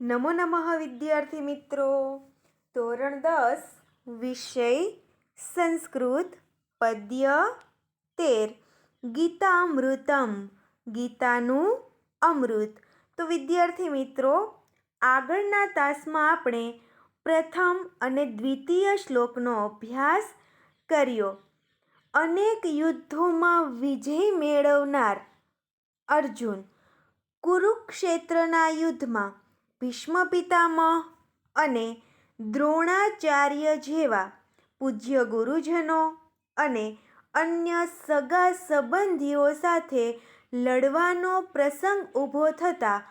નમો નમઃ વિદ્યાર્થી મિત્રો. ધોરણ દસ, વિષય, સંસ્કૃત, પદ્ય, તેર. ગીતામૃતમ. ગીતાનું અમૃત. તો વિદ્યાર્થી મિત્રો, આગળના તાસમાં આપણે પ્રથમ અને દ્વિતીય શ્લોકનો અભ્યાસ કર્યો. અનેક યુદ્ધોમાં વિજય મેળવનાર અર્જુન, કુરુક્ષેત્રના યુદ્ધમાં ભીષ્મ પિતામહ અને દ્રોણાચાર્ય જેવા પૂજ્ય ગુરુજનો અને અન્ય સગા સંબંધીઓ સાથે લડવાનો પ્રસંગ ઊભો થતાં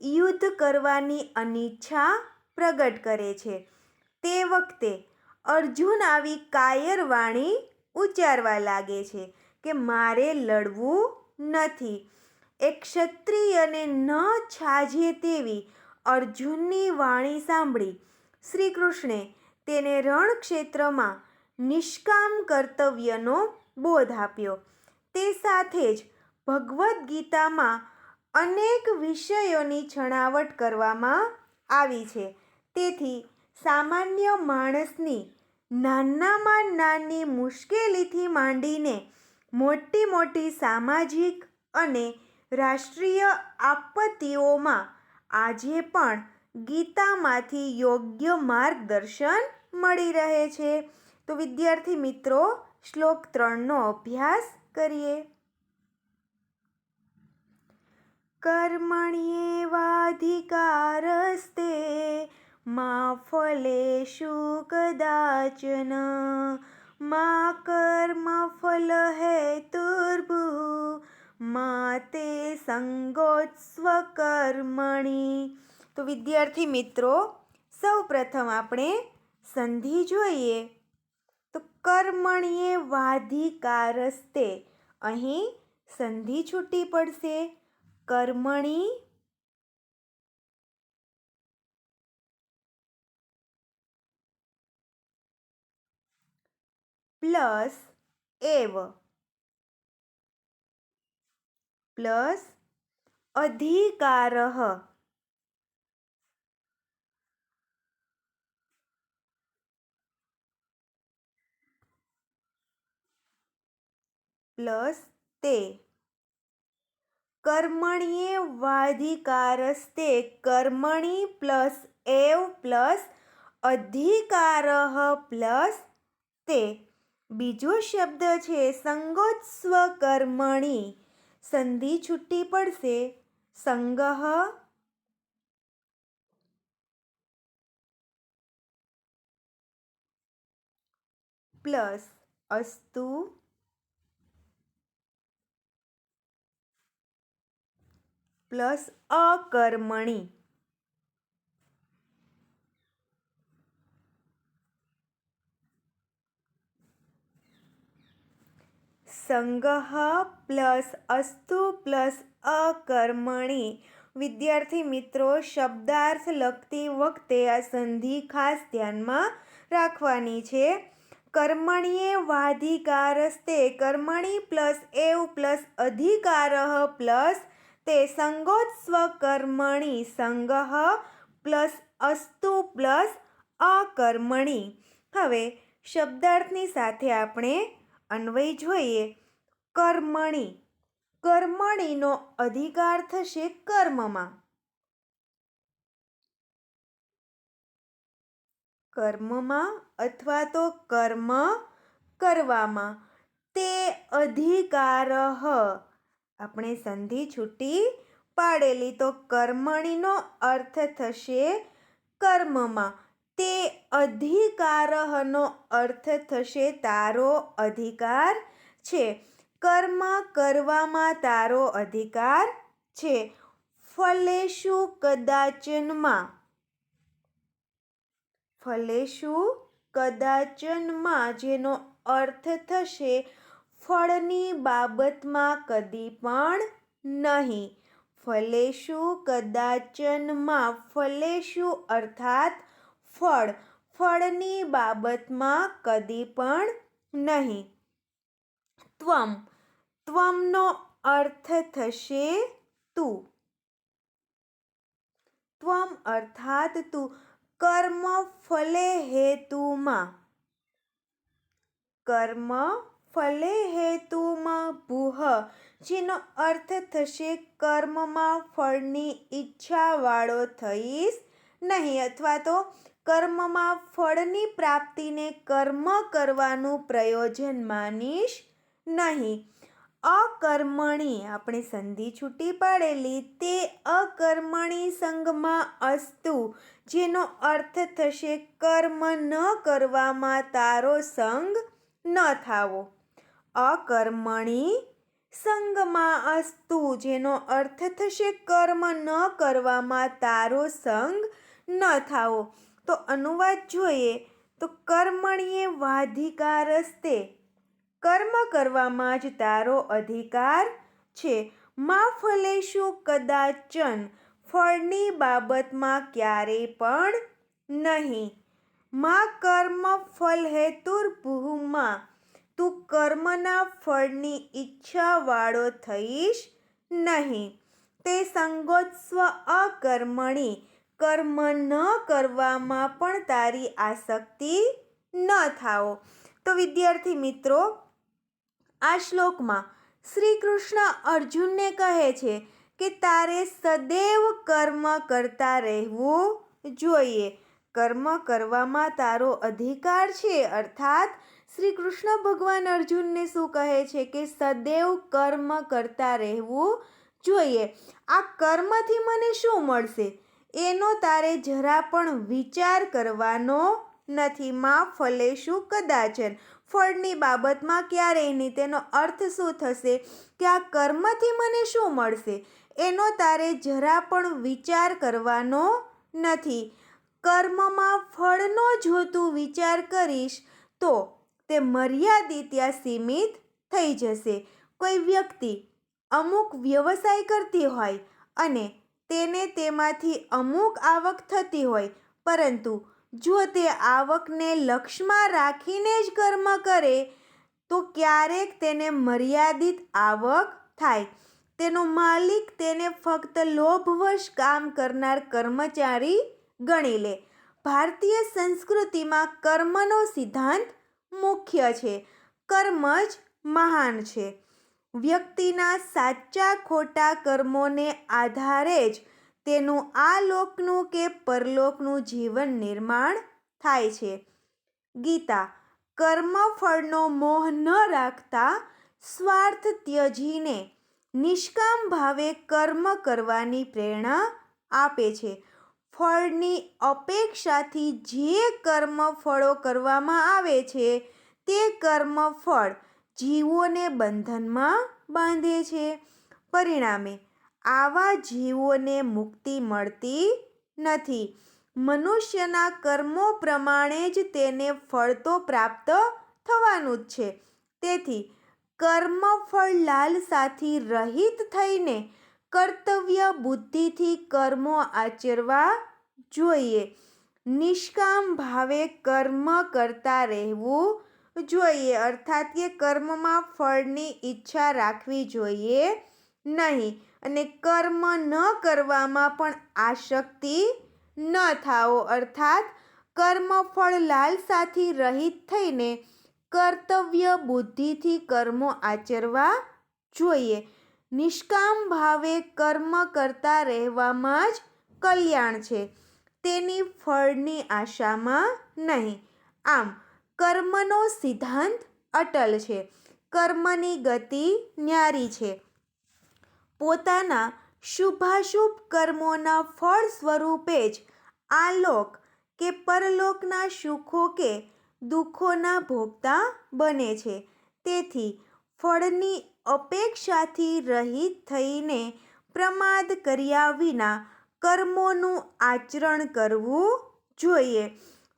યુદ્ધ કરવાની અનિચ્છા પ્રગટ કરે છે. તે વખતે અર્જુન આવી કાયર વાણી ઉચ્ચારવા લાગે છે કે, મારે લડવું નથી. એક ક્ષત્રિયને ન છાજે તેવી અર્જુનની વાણી સાંભળી શ્રી કૃષ્ણે તેને રણક્ષેત્રમાં નિષ્કામ કર્તવ્યનો બોધ આપ્યો. તે સાથે જ ભગવદ્ ગીતામાં અનેક વિષયોની છણાવટ કરવામાં આવી છે. તેથી સામાન્ય માણસની નાનામાં નાની મુશ્કેલીથી માંડીને મોટી મોટી સામાજિક અને રાષ્ટ્રીય આપત્તિઓમાં આજે પણ ગીતામાંથી યોગ્ય માર્ગદર્શન મળી રહે છે. તો વિદ્યાર્થી મિત્રો, શ્લોક ત્રણનો અભ્યાસ કરીએ. કર્મણ્યેવાધિકારસ્તે મા ફલેશુ કદાચન મા કર્મ ફલ હેતુર્ભુ મા તે સંગોત્સ્વ કર્મણી. તો વિદ્યાર્થી મિત્રો સૌ પ્રથમ આપણે સંધિ જોઈએ. તો કર્મણીએ વાધિકારસ્તે. અહીં સંધિ છૂટી પડશે. કર્મણી પ્લસ એવ. પ્લસ અધિકારઃ પ્લસ તે કર્મણ્યે વાધિકારસ્તે કર્મણી પ્લસ એવ પ્લસ અધિકારઃ પ્લસ તે બીજો શબ્દ છે સંગોત્સ્વ કર્મણી સંધિ છૂટી પડશે સંગહ પ્લસ અસ્તુ પ્લસ અકર્મણી. સંગહ પ્લસ અસ્તુ પ્લસ અકર્મણી. વિદ્યાર્થી મિત્રો, શબ્દાર્થ લખતી વખતે આ સંધિ ખાસ ધ્યાનમાં રાખવાની છે. કર્મણીએ વાધિકારસ્તે કર્મણી પ્લસ એવ પ્લસ અધિકારહ પ્લસ તે સંગોત્સ્વ કર્મણી સંગહ પ્લસ અસ્તુ પ્લસ અકર્મણી. હવે શબ્દાર્થની સાથે આપણે અન્વય જોઈએ. કર્મણી. કર્મણીનો અધિકાર થશે કર્મમાં. કર્મમાં અથવા તો કર્મ કરવામાં. તે અધિકાર. આપણે સંધિ છૂટી પાડેલી તો કર્મણીનો અર્થ થશે કર્મમાં. તે અધિકારહનો અર્થ થશે તારો અધિકાર છે. કર્મ કરવામાં તારો અધિકાર છે. ફલેશુ કદાચનમાં? ફલેશુ કદાચનમાં? જેનો અર્થ થશે, ફળની બાબતમાં કદી પણ નહીં. ફલેશુ કદાચનમાં? ફલેશુ અર્થાત ફળ? ફળની બાબતમાં કદી પણ નહીં. ત્વમ ત્વમનો અર્થ થશે તું. ત્વમ અર્થાત તું. કર્મ ફલે હેતુમાં. કર્મ ફલે હેતુમાં ભૂહ. જેનો અર્થ થશે કર્મમાં ફળની ઈચ્છાવાળો થઈશ નહીં અથવા તો કર્મમાં ફળની પ્રાપ્તિને કર્મ કરવાનું પ્રયોજન માનીશ નહીં. અકર્મણી આપણે સંધિ છૂટી પાડેલી તે અકર્મણી સંગમાં અસ્તુ, જેનો અર્થ થશે કર્મ ન કરવામાં તારો સંગ ન થાવો. અકર્મણી સંગમાં અસ્તુ, જેનો અર્થ થશે કર્મ ન કરવામાં તારો સંગ ન થાવો. તો અનુવાદ જોઈએ તો કર્મણીએ વાધિકારસ્તે કર્મ કરવામાં જ તારો અધિકાર છે. મા ફલેશુ કદાચન ફળની બાબતમાં ક્યારેય પણ નહીં. મા કર્મ ફલ હેતુર્ભૂમાં તું કર્મના ફળની ઈચ્છાવાળો થઈશ નહીં. તે સંગોત્સવ અકર્મણી. કર્મ ન કરવામાં પણ તારી આસક્તિ ન થાઓ. તો વિદ્યાર્થી મિત્રો આ શ્લોકમાં શ્રી કૃષ્ણ અર્જુનને કહે છે કે તારે સદૈવ કર્મ કરતા રહેવું જોઈએ. કર્મ કરવામાં તારો અધિકાર છે. અર્થાત શ્રી કૃષ્ણ ભગવાન અર્જુનને શું કહે છે કે સદૈવ કર્મ કરતા રહેવું જોઈએ. આ કર્મથી મને શું મળશે? એનો તારે જરા પણ વિચાર કરવાનો નથી. માં ફલેશું કદાચન ફળની બાબતમાં ક્યારેય નહીં, તેનો અર્થ શું થશે કે આ કર્મથી મને શું મળશે? એનો તારે જરા પણ વિચાર કરવાનો નથી. કર્મમાં ફળનો જો તું વિચાર કરીશ, તો તે મર્યાદિત ત્યાં સીમિત થઈ જશે. કોઈ વ્યક્તિ અમુક વ્યવસાય કરતી હોય અને તેને તેમાંથી અમુક આવક થતી હોય, પરંતુ જો તે આવકને લક્ષમાં રાખીને જ કર્મ કરે, તો ક્યારેક તેને મર્યાદિત આવક થાય. તેનો માલિક તેને ફક્ત લોભવશ કામ કરનાર કર્મચારી ગણી લે. ભારતીય સંસ્કૃતિમાં કર્મનો સિદ્ધાંત મુખ્ય છે. કર્મ જ મહાન છે. વ્યક્તિના સાચા ખોટા કર્મોને આધારે જ તેનું આ લોકનું કે પરલોકનું જીવન નિર્માણ થાય છે. ગીતા, કર્મફળનો મોહ ન રાખતા સ્વાર્થ ત્યજીને નિષ્કામ ભાવે કર્મ કરવાની પ્રેરણા આપે છે. ફળની અપેક્ષાથી જે કર્મ ફળો કરવામાં આવે છે, તે કર્મ ફળ જીવોને બંધનમાં બાંધે છે. પરિણામે આવા જીવોને મુક્તિ મળતી નથી. મનુષ્યના કર્મો પ્રમાણે જ તેને ફળ તો પ્રાપ્ત થવાનું જ છે. તેથી, કર્મફળ લાલસાથી રહિત થઈને કર્તવ્ય બુદ્ધિથી કર્મો આચરવા જોઈએ. નિષ્કામ ભાવે કર્મ કરતા રહેવું જોઈએ. અર્થાત કે કર્મમાં ફળની ઈચ્છા રાખવી જોઈએ નહીં. અને કર્મ ન કરવામાં પણ આશક્તિ ન થાવો અર્થાત, કર્મફળ લાલસાથી રહિત થઈને કર્તવ્ય બુદ્ધિથી કર્મો આચરવા જોઈએ. નિષ્કામ ભાવે કર્મ કરતા રહેવામાં જ કલ્યાણ છે. તેની ફળની આશામાં નહીં. આમ, કર્મનો સિદ્ધાંત અટલ છે. કર્મની ગતિ ન્યારી છે. પોતાના શુભાશુભ કર્મોના ફળ સ્વરૂપે જ આ લોક કે પરલોકના સુખો કે દુઃખોના ભોગતા બને છે. તેથી ફળની અપેક્ષાથી રહિત થઈને પ્રમાદ કર્યા વિના કર્મોનું આચરણ કરવું જોઈએ.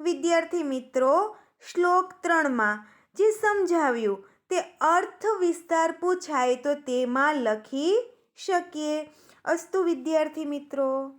વિદ્યાર્થી મિત્રો, શ્લોક ત્રણમાં જે સમજાવ્યું તે અર્થ વિસ્તાર પૂછાય તો તેમાં લખી શકીએ. અસ્તુ વિદ્યાર્થી મિત્રો.